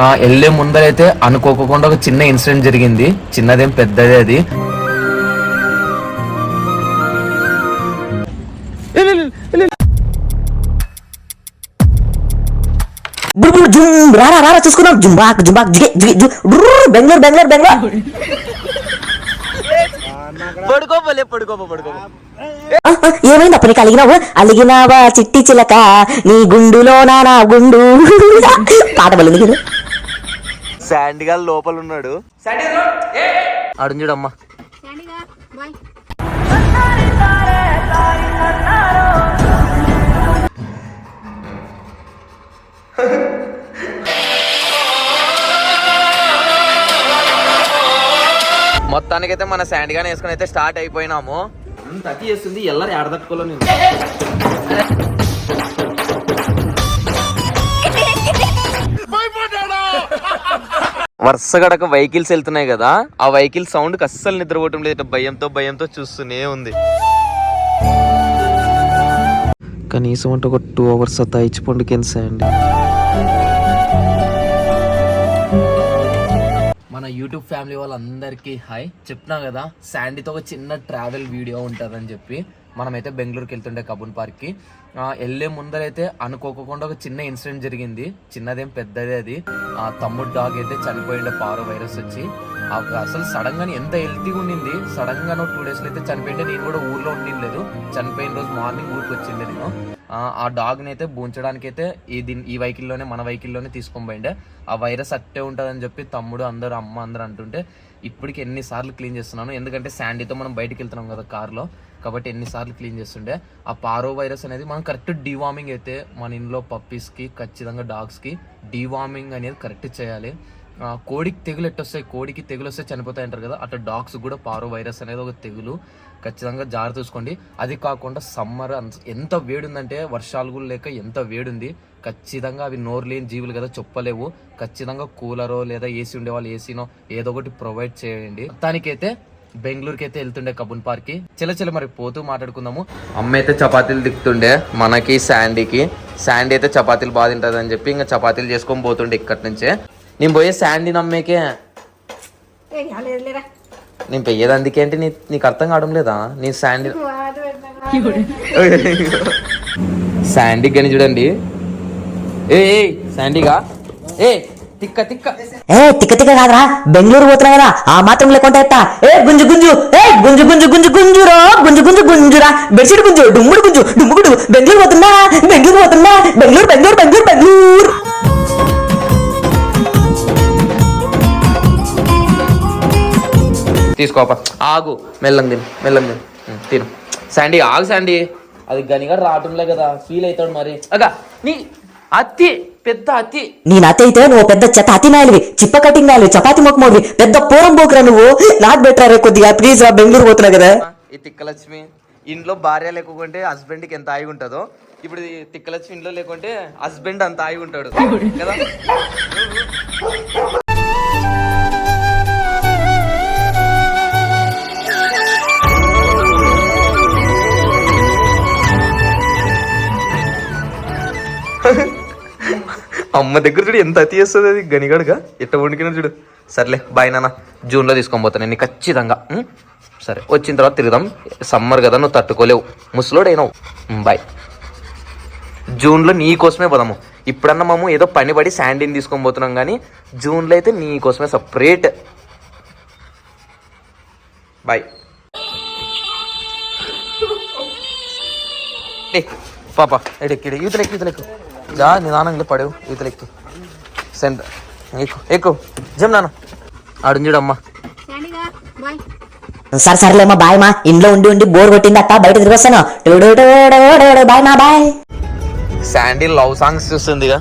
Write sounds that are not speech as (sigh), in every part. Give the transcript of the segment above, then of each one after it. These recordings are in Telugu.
ఆ, వెళ్ళే ముందరైతే అనుకోకుండా ఒక చిన్న ఇన్సిడెంట్ జరిగింది. చిన్నదేం పెద్దదే అది. బుడు బుడు జుమ్ రారా రారా చూసుకున్నాం జుంబాక్ జుంబాక్ జిగే జిగే జు బ్రర్ బెంగళూరు బెంగళూరు బెంగళూరు పడుకోపోలే పడుకోపో. పడుకో ఆ, ఆ, ఏమైంది అప్పుడు నీకు అలిగినావు? అలిగినావా? చిట్టి చిలక నీ గుండులో నా గుండు? పాట బలింది కదా శాండ్గా లోపల ఉన్నాడు. అడుగు చూడమ్మా శాండీగా బాయ్. మొత్తానికైతే మన శాండ్ గానే వేసుకుని అయితే స్టార్ట్ అయిపోయినాము. అతి చేస్తుంది ఎల్లరు ఎడదట్టుకోలో నేను. వరుసగడక వెహికల్స్ వెళ్తున్నాయి కదా ఆ వెహికల్ సౌండ్కి అస్సలు నిద్రపోవటం లేదు. భయంతో భయంతో చూస్తూనే ఉంది. కనీసం అంటే ఒక టూ అవర్స్ అంతా ఇచ్చి పండుకేంది మన యూట్యూబ్ ఫ్యామిలీ వాళ్ళందరికీ హాయ్. చెప్తున్నా కదా శాండీతో ఒక చిన్న ట్రావెల్ వీడియో ఉంటుందని చెప్పి. మనమైతే బెంగళూరుకి వెళ్తుండే కబూన్ పార్క్కి. వెళ్ళే ముందరైతే అనుకోకుండా ఒక చిన్న ఇన్సిడెంట్ జరిగింది. చిన్నదేం పెద్దదే అది. ఆ తమ్ముడు డాగ్ అయితే చనిపోయిండే పారో వైరస్ వచ్చి. అసలు సడన్గా ఎంత హెల్తీగా ఉండింది. సడన్గా టూ డేస్లో అయితే చనిపోయింటే నేను కూడా ఊర్లో ఉండిండలేదు. చనిపోయిన రోజు మార్నింగ్ ఊరికి వచ్చిండే నేను. ఆ, డాగ్ని అయితే బూంచడానికి అయితే ఈ దీని ఈ వెహికల్లోనే మన వెహికల్లోనే తీసుకొని పోయిండే. ఆ వైరస్ అట్టే ఉంటుందని చెప్పి తమ్ముడు అందరు అమ్మ అందరు అంటుంటే ఇప్పటికి ఎన్నిసార్లు క్లీన్ చేస్తున్నాను? ఎందుకంటే శాండీతో మనం బయటకు వెళ్తున్నాం కదా కార్లో. కాబట్టి ఎన్నిసార్లు క్లీన్ చేస్తుండే. ఆ పారో వైరస్ అనేది మనం కరెక్ట్ డీవార్మింగ్ అయితే మన ఇంట్లో పప్పీస్కి ఖచ్చితంగా డాగ్స్కి డీవార్మింగ్ అనేది కరెక్ట్ చేయాలి. కోడికి తెగులు ఎట్టొస్తాయి కోడికి తెగులు వస్తే చనిపోతాయి అంటారు కదా అట్లా డాగ్స్ కూడా పారో వైరస్ అనేది ఒక తెగులు. ఖచ్చితంగా జాగ్రత్త చూసుకోండి. అది కాకుండా సమ్మర్ ఎంత వేడి ఉందంటే వర్షాలు కూడా లేక ఎంత వేడి ఉంది ఖచ్చితంగా అవి నోరు లేని జీవులు కదా చెప్పలేవు. ఖచ్చితంగా కూలరో లేదా ఏసీ ఉండే వాళ్ళు ఏసీనో ఏదో ఒకటి ప్రొవైడ్ చేయండి. దానికైతే బెంగళూరుకి అయితే వెళ్తుండే కబున్ పార్క్కి చిల చిల మరి పోతూ మాట్లాడుకుందాము. అమ్మ అయితే చపాతీలు దిక్తుండే మనకి శాండీకి. శాండీ అయితే చపాతీలు బాగా తింటది అని చెప్పి ఇంకా చపాతీలు చేసుకొని పోతుండే ఇక్కడి నుంచే. నేను పోయే శాండీ నమ్మేకే. నేను పెయ్యేది అందుకే అంటే నీ నీకు అర్థం కావడం లేదా? నీ శాండీ శాండీ గని చూడండి. ఏ ఏ శాండీగా? ఏ తిక్క తిక్క. ఏ తిక్క తిక్క కాదురా. బెంగళూరు పోతున్నా కదా ఆ మాత్రం లేకుండా ఎట్టా ఏ గుంజు గుంజు ఏ గుంజు గుంజు గుంజు గుంజురో గుంజు గుంజు గుంజురా. బెడ్షీట్ గుంజు డుమ్ముడు గుంజు డుమ్ముడు బెంగళూరు పోతున్నా బెంగళూరు పోతున్నా. బెంగళూరు బెంగళూరు బెంగళూరు బెంగళూరు. తీసుకోప ఆగు. మెల్లం తిను మెల్లం తిను. ఉం, తిను. శాండీ ఆగు శాండీ. అది గనిగా రావటంలే కదా. ఫీల్ అవుతాడు మరి. అగా నీ అత్తి. పెద్ద అత్తి నీ నాత అయితే నువ్వు పెద్ద చెత్త అతి నాయలివి. చిప్ప కటింగ్ నాయలు చపాతి మొక్కమోడివి పెద్ద పూరం పోకురా నువ్వు. నాకు బెటర్ కొద్దిగా. ప్లీజ్ రా బెంగళూరు పోతున్నా కదా. ఈ తిక్కలక్ష్మి ఇంట్లో భార్య లేకుంటే హస్బెండ్కి ఎంత హాయిగా ఉంటుందో ఇప్పుడు ఈ తిక్కలక్ష్మి ఇంట్లో లేకుంటే హస్బెండ్ అంత హాయిగా ఉంటాడు. కదా? అమ్మ దగ్గర చూడు ఎంత అతి చేస్తుంది అది గనిగడుగా. ఎట్ట వండుకినా చూడు. సర్లే బాయ్ నాన్న. జూన్లో తీసుకొని పోతాను నేను ఖచ్చితంగా? సరే వచ్చిన తర్వాత తిరుగుదాం. సమ్మర్ కదా నువ్వు తట్టుకోలేవు. ముసలోడైనావు. బాయ్ జూన్లో నీ కోసమే పోదాము. ఇప్పుడన్నా మేము ఏదో పని పడి శాండీని తీసుకొని పోతున్నాం కానీ జూన్లో అయితే నీ కోసమే సపరేట్ బాయ్ (laughs) ఏ పాప ఎడెక్కి యూతలెక్కి యూతలెక్కు జా నిదానంగా పడేవు యూతలెక్కి సెంటర్ ఎక్కువ ఎక్కువ జమ్ నాన్న ఆడు చూడమ్మా శాండీగా బాయ్ సరే సర్లేమ్మా బాయ్ మా ఇంట్లో ఉండి ఉండి బోర్ కొట్టింది అత్త బయట తిరిగి వస్తాను బాయ్ మా బాయ్ శాండీ లవ్ సాంగ్స్ చూస్తుందిగా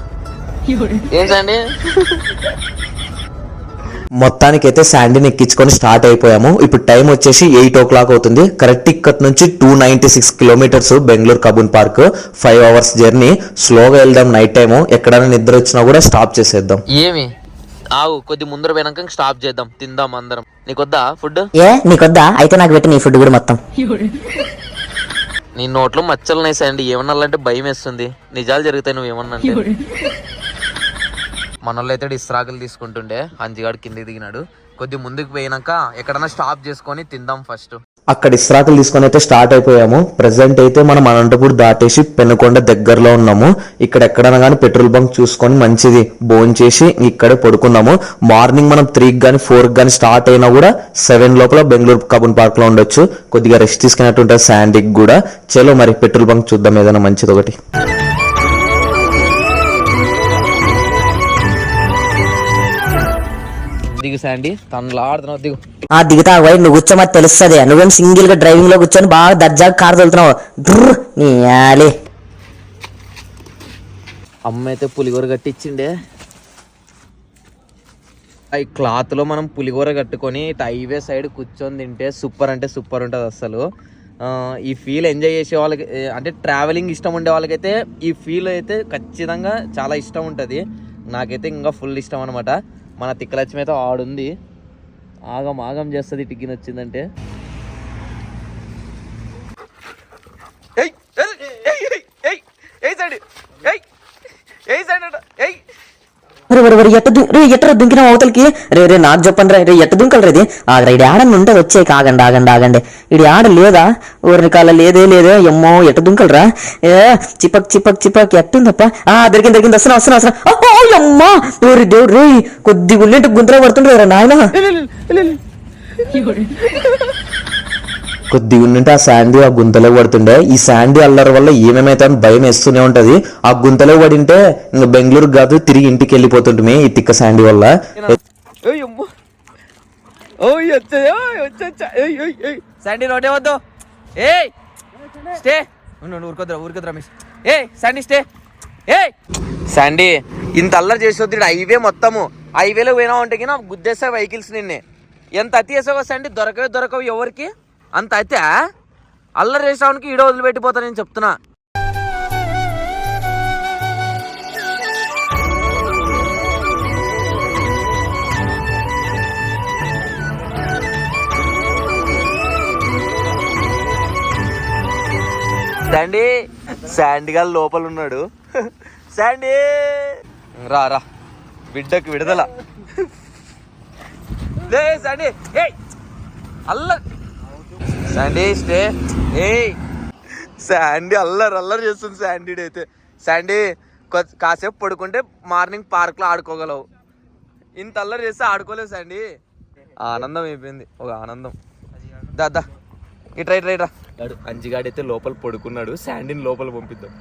ఏం శాండీ మొత్తానికైతే శాండీని ఎక్కించుకొని స్టార్ట్ అయిపోయాము. ఇప్పుడు టైం వచ్చేసి ఎయిట్ ఓ క్లాక్ అవుతుంది. కరెక్ట్ ఇక్కడ నుంచి two ninety six kilometres Bengaluru Cubbon park. Five hours journey. స్లోగా వెళ్దాం నైట్ టైము. ఎక్కడైనా నిద్ర వచ్చినా కూడా స్టాప్ చేసేద్దాం. ఏమి? ఆవు కొద్ది ముందర పోయినాక స్టాప్ చేద్దాం. తిందాం అందరం. నీకొద్దా ఫుడ్ ఏ? నీకొద్దా? అయితే నాకు పెట్టి నీ ఫుడ్ కూడా మొత్తం. నీ నోట్లో మచ్చలు ఉన్నాయి శాండీ. ఏమన్నాలంటే భయం వేస్తుంది నిజాలు జరుగుతాయి నువ్వు ఏమన్నా అంటే మనోళ్ళు అయితే ఇస్రాకులు తీసుకుంటుండే. అంజిగాడు కిందికి దిగినాడు. కొద్ది ముందుకు పోయినాక ఎక్కడన్నా స్టాప్ చేసుకొని తిందాం ఫస్ట్. అక్కడ ఇస్రాకులు తీసుకొని అయితే స్టార్ట్ అయిపోయాము. ప్రెసెంట్ అయితే మనం అనంతపూర్ దాటేసి పెనుకొండ దగ్గరలో ఉన్నాము. ఇక్కడ ఎక్కడైనా కానీ పెట్రోల్ బంక్ చూసుకొని మంచిది బోన్ చేసి ఇక్కడే పడుకున్నాము. మార్నింగ్ మనం త్రీకి కానీ ఫోర్కి కానీ స్టార్ట్ అయినా కూడా సెవెన్ లోపల బెంగళూరు కబున్ పార్క్లో ఉండొచ్చు. కొద్దిగా రెస్ట్ తీసుకున్నట్టు ఉంటుంది శాండీకి కూడా. చలో మరి పెట్రోల్ బంక్ చూద్దాం ఏదైనా మంచిది ఒకటి. దిగు శాండీ. తనలాడుతున్నావు దిగు. ఆ దిగుతా పోయి నువ్వు కూర్చోమని తెలుస్తుంది. నువ్వేం సింగిల్గా డ్రైవింగ్లో కూర్చొని బాగా దర్జాగా కారు తోలుతున్నావు. డ్రర్, నీ ఆలే అమ్మ అయితే పులిగూర కట్టించిండే ఈ క్లాత్లో మనం పులిగూర కట్టుకొని ఇటు హైవే సైడ్ కూర్చొని తింటే సూపర్ అంటే సూపర్ ఉంటుంది అసలు ఆ, ఈ ఫీల్ ఎంజాయ్ చేసే వాళ్ళకి ఏ, అంటే ట్రావెలింగ్ ఇష్టం ఉండే వాళ్ళకైతే ఈ ఫీల్ అయితే ఖచ్చితంగా చాలా ఇష్టం ఉంటుంది. నాకైతే ఇంకా ఫుల్ ఇష్టం అనమాట మన తిక్కలక్ష్మి అయితే ఆడుంది ఆగం ఆగం చేస్తుంది టిక్కిన వచ్చిందంటే ఏ సైడ్ ఏ సైడ్ అంట మరి మరి ఎట్ట దు- రే ఎట్ట దుంకిన అవతలకి? రే రే నాకు చెప్పండి రా రే ఎట్ట దుంకలు రేది? ఆగరా ఇది ఆడని ఉంటే వచ్చే ఆగండి ఆగండి ఆగండి. ఇది ఆడ లేదా? ఊరిని కాల లేదే లేదే? ఎమ్మో ఎట్ట దుంకలరా ఏ చిపక్ చిపక్ చిపక్ ఎట్టుందప్ప ఆ దొరికింది దొరికింది వస్తున్నా వస్తున్నా వస్తున్నా. అమ్మో ఊరి దేవుడు రే కొద్ది ఉన్నట్టు గుంతలో పడుతుంటారా నాయన? కొద్దిగా ఉండింటే ఆ శాండీ ఆ గుంతలో పడుతుండే. ఈ శాండీ అల్లరి వల్ల ఏమేమైతే అని భయం వేస్తూనే ఉంటది. ఆ గుంతలో పడింటే ఇంకా బెంగళూరు కాదు తిరిగి ఇంటికి వెళ్ళిపోతుంటుమే ఈ తిక్క శాండీ వల్ల. ఏయ్ అమ్మో. ఓయ్ వచ్చా ఓయ్ వచ్చా ఏయ్ ఏయ్ ఏయ్. శాండీ నోటే వద్దు ఏయ్. స్టే. ఊరుకోద్రా ఊరుకోద్రా శాండీ స్టే. ఏయ్. శాండీ ఇంత అల్లరి చేసొద్దు హైవే మొత్తము. హైవేలో పోయినా ఉంటే కినా గుద్దేస్తా వెహికల్స్ నిన్నే. ఎంత అతి చేసావా శాండీ దొరకవే దొరకవు ఎవరికి? అంత అయితే అల్లరి చేసానికి ఈడో వదిలిపెట్టిపోతా నేను చెప్తున్నా. శాండీ శాండీ గారు లోపల ఉన్నాడు. శాండీ! రా రా. బిడ్డకు విడుదల. లే శాండీ! ఏ అల్ల శాండీ స్టే ఏయ్ శాండీ అల్లరి అల్లరి చేస్తుంది శాండీ అయితే. శాండీ కాసేపు పడుకుంటే మార్నింగ్ పార్క్లో ఆడుకోగలవు. ఇంత అల్లరి చేస్తే ఆడుకోలేవు శాండీ ఆనందం అయిపోయింది. ఒక ఆనందం. దా దా. ఇట్రా ఇట్రా ఇట్రా గాడు అంజిగాడైతే లోపల పడుకున్నాడు. శాండీని లోపల పంపిద్దాం.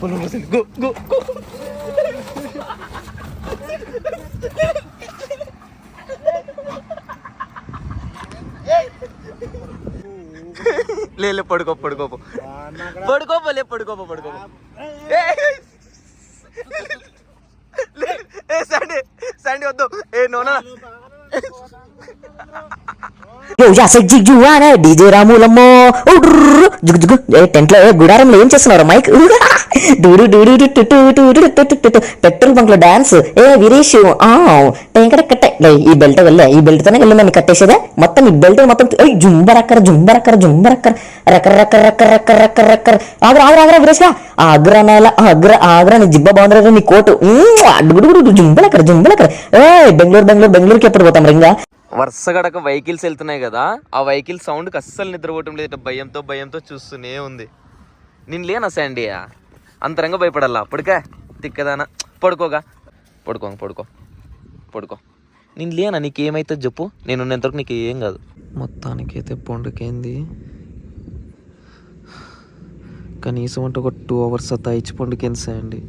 పొలం పోసింది. గో గో గో లే లే పడుకో పడుకోపో పడుకోపో లే పడుకోపో పడుకోపో ఏ సండే సండే వద్దు ఏ నోనా యువానే డీజే టెంట్లో గుడారంలో ఏం చేస్తున్నారు మైక్? పెట్రోల్ బంక్లో డాన్స్. ఏ వీరేష్. కట్టే. ఈ బెల్ట్ వెళ్ళే ఈ బెల్ట్ తోనే వెళ్ళి నన్ను కట్టేసేదే. మొత్తం ఈ బెల్ట్ మొత్తం జుంబరక్కర జుంబరక్కర జుంబరక్కర. రకర రకర రకర రకర రకర రకర. ఆగ్ర ఆగ్ర ఆగ్ర వీరేష్ ఆగ్ర నేల ఆగ్ర ఆగ్ర నీ జిబ్బ బాగుంది నీ కోటు. అడ్డుగుడు జుంబలక్కర జుంబలక్కర ఏ బెంగళూరు బెంగళూరు బెంగళూరుకి ఎప్పుడు పోతాం రింగా? వరుసగడక వెహికల్స్ వెళ్తున్నాయి కదా ఆ వెహికల్ సౌండ్కి అస్సలు నిద్రపోవటం లేదు. ఇట్లా భయంతో భయంతో చూస్తూనే ఉంది. నేను లేనా శాండీ? అంతరంగా భయపడాలా? పడుకా తిక్కదానా. పడుకోగా. పడుకో పడుకో పడుకో. నేను లేనా? నీకేమైతే చెప్పు నేను ఉన్నంతవరకు నీకు ఏం కాదు. మొత్తానికైతే పండుకేంది? కనీసం అంటే ఒక టూ అవర్స్ అత్తా ఇచ్చి పండుకేంది శాండీ?